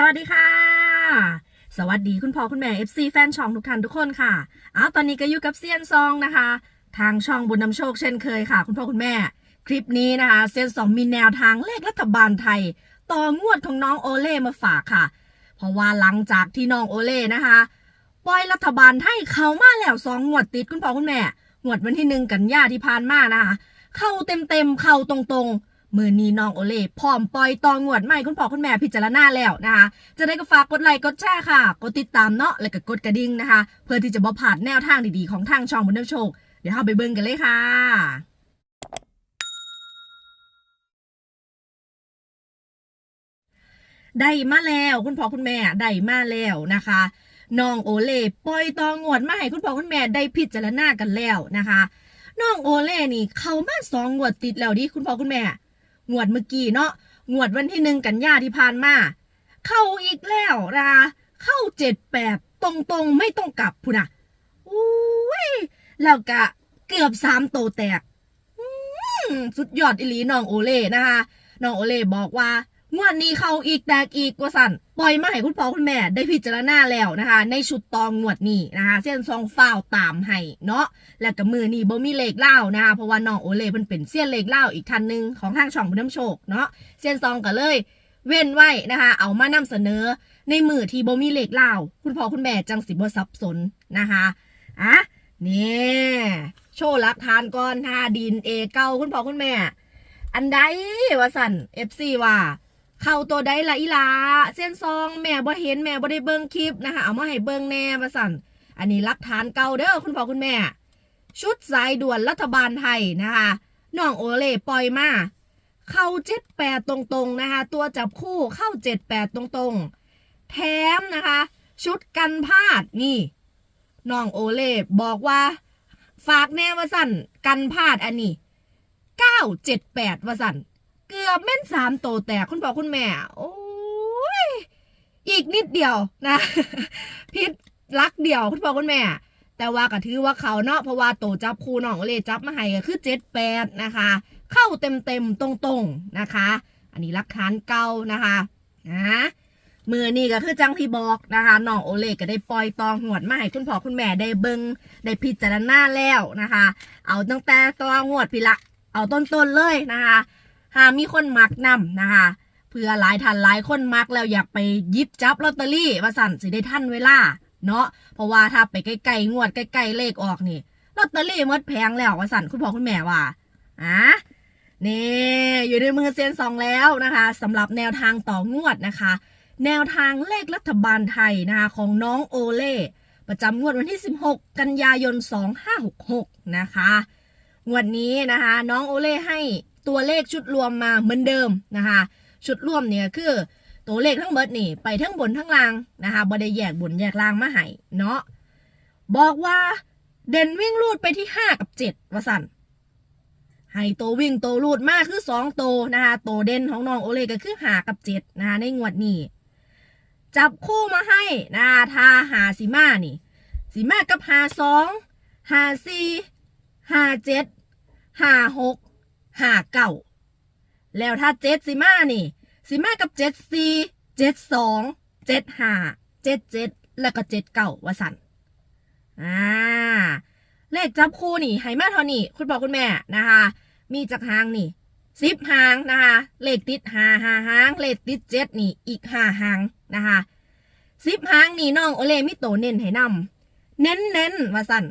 สวัสดีค่ะ สวัสดีคุณพ่อคุณแม่ FC แฟนช่องทุกท่านทุกคนค่ะอ้าวตอนนี้ก็อยู่กับเซียนซองนะคะ ทางช่องบุญนำโชคเช่นเคยค่ะ คุณพ่อคุณแม่ คลิปนี้นะคะเซียนซองมีแนวทางเลขรัฐบาลไทย ต่องวดของน้องโอเล่มาฝากค่ะ เพราะว่าหลังจากที่น้องโอเล่นะคะปล่อยรัฐบาลไทยเขามาแล้วสองงวดติดคุณพ่อคุณแม่งวดวันที่หนึ่งกันยาที่ผ่านมานะคะเข้าเต็มเต็มๆเข้าตรงๆ มือนี้น้องโอเล่พร้อมปล่อยตองวดใหม่คุณพ่อคุณแม่พิจารณาแล้วนะคะ จะได้ก็ฝากกดไลค์กดแชร์ค่ะ กดติดตามเนาะแล้วก็กดกระดิ่งนะคะ เพื่อที่จะบ่พลาดแนวทางดีๆของทางช่องบุญน้ำโชค เดี๋ยวเราไปเบิ่งกันเลยค่ะได้มาแล้วคุณพ่อคุณแม่ได้มาแล้วนะคะน้องโอเล่ปล่อยตองวดมาให้คุณพ่อคุณแม่ได้พิจารณากันแล้วนะคะน้องโอเล่นี่เขามาสองงวดติดแล้วดิคุณพ่อคุณแม่ งวดเมื่อกี้เนาะงวดวันที่หนึ่งกันยาที่ผ่านมา เข้าอีกแล้วราเข้าเจ็ดแปดตรงๆ ไม่ต้องกลับพูนะอุ้ยแล้วก็เกือบสามโตแตกอืมสุดยอดอิลีน้องโอเล่นะคะน้องโอเล่บอกว่า งวดนี้เข้าอีกแตกอีกว่าสั่นปล่อยมาให้คุณพ่อคุณแม่ ได้พิจารณาแล้วนะคะ ในชุดตองงวดนี้นะคะ เส้นซองฟ้าวตามให้เนาะและกับมือนี่บ่มีเลขเล่านะคะเพราะว่าน้องโอเล่เพิ่นเป็นเส้นเลขเล่าอีกทันหนึ่งของทางช่องบุญน้ำโชคเนาะเส้นซองก็เลย เว้นไว้นะคะ เอามานำเสนอ ในมือที่บ่มีเลขเล่าคุณพ่อคุณแม่จังสิบ่สับสนนะคะอะนี่โชว์หลักฐานก่อนนะคะดินเอเก้าคุณพ่อคุณแม่ อันใดว่าสั่น FC ว่า เข้าตัวใดละอีลาเส้นซองแม่บ่เห็นแม่บ่ได้เบิ่งคลิปนะคะเอามาให้เบิ่งแน่ว่าสั่นอันนี้หลักฐานเก่าเด้อคุณพ่อคุณแม่ ชุดสายด่วนรัฐบาลไทยนะคะน้องโอเล่ปล่อยมาเข้าเจ็ดแปดตรงๆนะคะตัวจับคู่เข้าเจ็ดแปดตรงๆ แถมนะคะ ชุดกันพลาดนี่น้องโอเล่บอกว่า ฝากแน่ว่าสั่นกันพลาดอันนี้เก้าเจ็ดแปดว่าสั่น เกือบแม่นสามโตแตกคุณพ่อคุณแม่ โอ้ย อีกนิดเดียวนะพิษลักเดียวคุณพ่อคุณแม่ แต่ว่าก็ถือว่าเขาเนาะเพราะว่าโตจับคูน้องเลจับมาให้ก็คือเจ็ดแปดนะคะ เข้าเต็มเต็มๆตรงๆนะคะ อันนี้รักฐานเก่านะคะนะมือนี่ก็คือจังที่บอกนะคะน้องโอเล่ก็ได้ปล่อยตองหวดมาให้คุณพ่อคุณแม่ได้เบิงได้พิจารณาแล้วนะคะ เอาตั้งแต่ตัวงวดพี่ละ เอาต้นๆเลยนะคะ หากมีคนมักนำนะคะเพื่อหลายท่านหลายคนมักแล้วอยากไปยิบจับลอตเตอรี่ว่าสั่นสิได้ทันเวลาเนาะเพราะว่าถ้าไปใกล้ๆงวดใกล้ๆเลขออกนี่ลอตเตอรี่มดแพงแล้วว่าสั่นคุณพ่อคุณแม่ว่าอะนี่อยู่ในมือเซียนสองแล้วนะคะสำหรับแนวทางต่องวดนะคะ แนวทางเลขรัฐบาลไทยนะคะของน้องโอเล่ประจำงวดวันที่ 16 กันยายน 2566 นะคะ งวดนี้นะคะ น้องโอเล่ให้ตัวเลขชุดรวมมาเหมือนเดิมนะคะชุดรวมเนี่ยคือตัวเลขทั้งหมดนี่ไปทั้งบนทั้งล่างนะคะบได้แยกบนแยกล่างมาให้เนาะบอกว่าเด่นวิ่งรูดไปที่5กับ7ว่าสั่นให้ตัววิ่งตัวรูดมากคือ2ตัวนะคะตัวเด่นของน้องโอเล่ก็คือ5กับ7นะคะในงวดนี้จับคู่มาให้นะคะทาหาสีมานี่สีมากับหาสองหาสี่หาเจ็ดหาหก ห้าเก้าแล้วถ้าเจ็ดสิมานี่ สิมากับเจ็ดสี่เจ็ดสองเจ็ดห้าเจ็ดเจ็ดแล้วก็เจ็ดเก้าวาสันอ่าเลขจับคู่นี่ให้มาเท่านี้คุณพ่อคุณแม่นะคะ มีจากหางนี่สิบหางนะคะ เลขติดหาหาหาง เลขติดเจ็ดนี่อีกห้าหางนะคะสิบหางนี่น้องโอเลมิโตเน้นให้นำเน้นเน้นว่าสั่น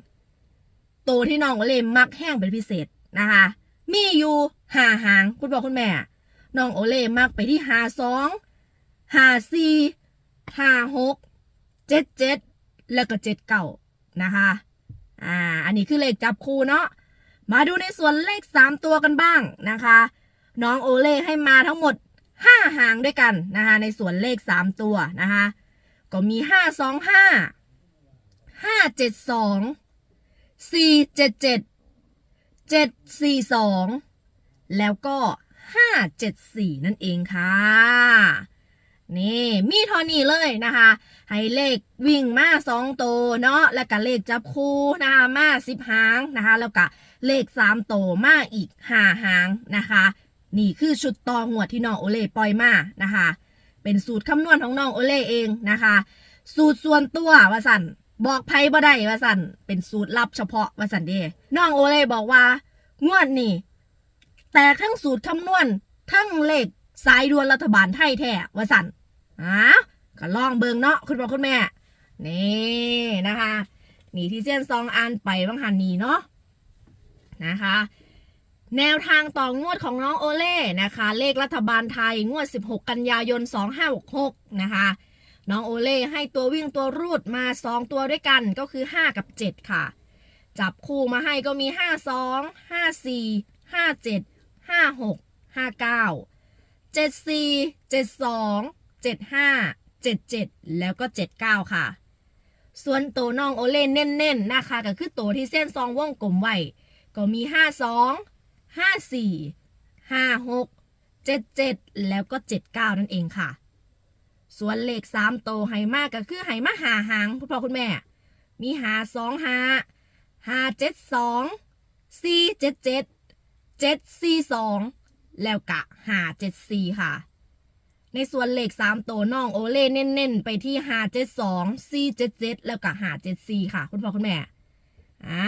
ตัวที่น้องโอเลมักแห้งเป็นพิเศษนะคะ มีอยู่หาหางคุณพ่อคุณแม่น้องโอเล่มักไปที่หาสองหาสี่หาหกเจ็ดเจ็ดแล้วก็เจ็ดเก้านะคะ อ่า อันนี้คือเลขจับคู่เนาะมาดูในส่วนเลขสามตัวกันบ้างนะคะ น้องโอเล่ให้มาทั้งหมดห้าหางด้วยกันนะคะ ในส่วนเลขสามตัวนะคะ ก็มีห้าสองห้าห้าเจ็ดสองสี่เจ็ดเจ็ด เจ็ดสี่สองแล้วก็ห้าเจ็ดสี่นั่นเองค่ะ นี่มีท่านี้เลยนะคะ ให้เลขวิ่งมาสองตัวเนาะแล้วก็เลขจับคู่นะคะมาสิบหางนะคะ แล้วก็เลขสามตัวมาอีกห้าหางนะคะ นี่คือชุดต่อหัวที่น้องโอเล่ปล่อยมานะคะ เป็นสูตรคำนวณของน้องโอเล่เองนะคะ สูตรส่วนตัวว่าสัน บอกไพ่บ่ได้ว่าสันเป็นสูตรลับเฉพาะว่าสันเดน้องโอเล่บอกว่างวดนี่แตกทั้งสูตรคำนวณทั้งเลขสายด่วนรัฐบาลไทยแท้ว่าสันอะก็ลองเบิงเนาะคุณพ่อคุณแม่ นี่นะคะนี่ที่เส้นซองอ่านไปบางหันนีเนาะนะคะ แนวทางต่องวดของน้องโอเล่นะคะ เลขรัฐบาลไทยงวด 16 กันยายน 2566 นะคะ น้องโอเล่ให้ตัววิ่งตัวรูดมา 2 ตัวด้วยกันก็คือ 5 กับ 7 ค่ะ จับคู่มาให้ก็มี 52 54 57 56 59 74 72 75 77 แล้วก็ 79 ค่ะ ส่วนตัวน้องโอเล่เน้นๆนะคะก็คือตัวที่เส้นซองว่องกลมไว้ก็มี 52 54 56 77 แล้วก็ 79 นั่นเองค่ะ ส่วนเลขสามโตไห่มากก็คือไห่มาหาหางคุณพ่อคุณแม่ มีหาสองหาหาเจ็ดสองสี่เจ็ดเจ็ดเจ็ดสี่สองแล้วกะหาเจ็ดสี่ค่ะ ในส่วนเลขสามโตน้องโอเล่เน่นแน่นไปที่หาเจ็ดสองสี่เจ็ดเจ็ดแล้วกะหาเจ็ดสี่ค่ะ คุณพ่อคุณแม่อะ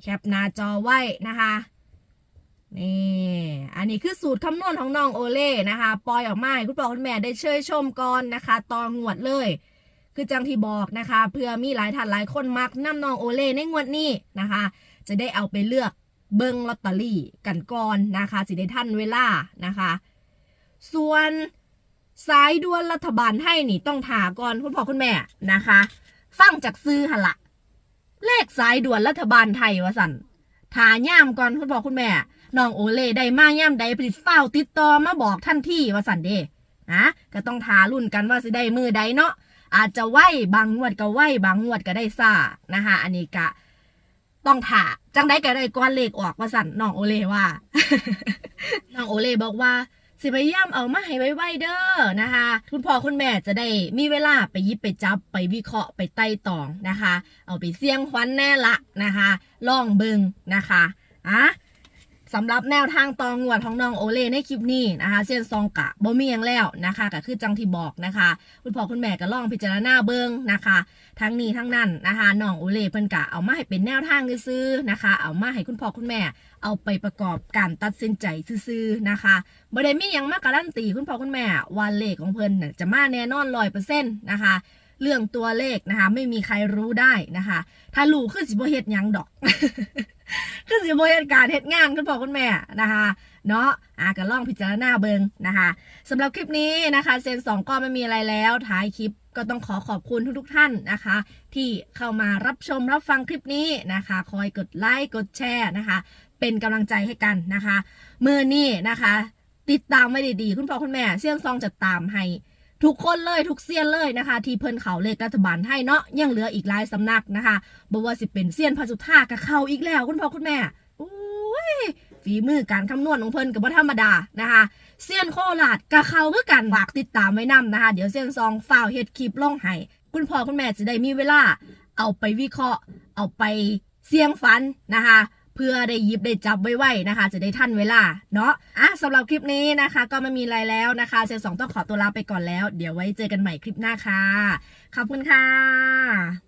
แคปหน้าจอไว้นะคะ นี่ อันนี้คือสูตรคำนวณของน้องโอเล่นะคะ ปล่อยออกมาให้คุณพ่อคุณแม่ได้เชยชมก่อนนะคะ ตองงวดเลย คือจังที่บอกนะคะ เพื่อมีหลายท่านหลายคนมักน้ำน้องโอเล่ในงวดนี้นะคะ จะได้เอาไปเลือกเบิ้งลอตเตอรี่กันก่อนนะคะ สิได้ทันเวลานะคะ ส่วนสายด่วนรัฐบาลให้นี่ต้องถาก่อนคุณพ่อคุณแม่นะคะ ฟังจากซื้อหันละ เลขสายด่วนรัฐบาลไทยวะสันถาย่ามก่อนคุณพ่อคุณแม่ น้องโอเล่ได้มาย่ามใดผลิตเฝ้าติดต่อมาบอกท่านที่วะสันเดนะก็ต้องทารุ่นกันว่าสิได้มือใดเนาะอาจจะไหวบางงวดก็ไหวบางงวดก็ได้ซ่านะคะอันนี้กะต้องถาจังได้ก็ได้ก้อนเลขออกว่าสันน้องโอเล่ว่าน้องโอเล่บอกว่าสิพยายามเอามาให้ไวๆเด้อนะคะคุณพ่อคุณแม่จะได้มีเวลาไปยิบไปจับไปวิเคราะห์ไปไต่ตองนะคะ เอาไปเสี่ยงควันแน่ละนะคะ ล่องเบิงนะคะอะ สำหรับแนวทางตองงวดของน้องโอเล่ในคลิปนี้นะคะเส้นซองกะบ่มีหยังแล้วนะคะก็คือจังที่บอกนะคะ คุณพ่อคุณแม่ก็ลองพิจารณาเบิงนะคะ ทั้งนี้ทั้งนั้นนะคะน้องโอเล่เพิ่นกะเอามาให้เป็นแนวทางซื้อนะคะ เอามาให้คุณพ่อคุณแม่ เอาไปประกอบการตัดสินใจซื้อนะคะบ่ได้มีหยังมาการันตีคุณพ่อคุณแม่ว่าเลขของเพิ่นจะมาแน่นอนร้อยเปอร์เซ็นต์นะคะ เรื่องตัวเลขนะคะ ไม่มีใครรู้ได้นะคะ ถ้ารู้คือสิบ่เฮ็ดยังดอกคือสิบ่เฮ็ดการเฮ็ดงานคุณพ่อคุณแม่นะคะเนาะอะก็ลองพิจารณาเบิงนะคะสำหรับคลิปนี้นะคะ เซนสองก็ไม่มีอะไรแล้วท้ายคลิปก็ต้องขอขอบคุณทุกๆท่านนะคะ ที่เข้ามารับชมรับฟังคลิปนี้นะคะ คอยกดไลค์กดแชร์นะคะ เป็นกำลังใจให้กันนะคะ มือนี้นะคะ ติดตามไว้ดีๆคุณพ่อคุณแม่เซียนซองจะตามให้ ทุกคนเลยทุกเซียนเลยนะคะ ที่เพิ่นเขาเลขรัฐบาลให้เนาะยังเหลืออีกหลายสำนักนะคะบอกว่าสิเป็นเซียนพระสุธากับเขาอีกแล้วคุณพ่อคุณแม่อุ้ยฝีมือการคำนวณของเพิ่นกับว่าธรรมดานะคะเซียนโคราชกับเขาคือกันฝากติดตามไว้นํนะคะ เดี๋ยวเซียนซองฝ่าวเฮ็ดคลิปลงให้คุณพ่อคุณแม่จะได้มีเวลา เอาไปวิเคราะห์ เอาไปเสี่ยงฝันนะคะ เพื่อได้ยิบได้จับไว้ๆนะคะ จะได้ทันเวลาเนาะอะสำหรับคลิปนี้นะคะ ก็ไม่มีอะไรแล้วนะคะเซนสองต้องขอตัวลาไปก่อนแล้ว เดี๋ยวไว้เจอกันใหม่คลิปหน้าค่ะขอบคุณค่ะ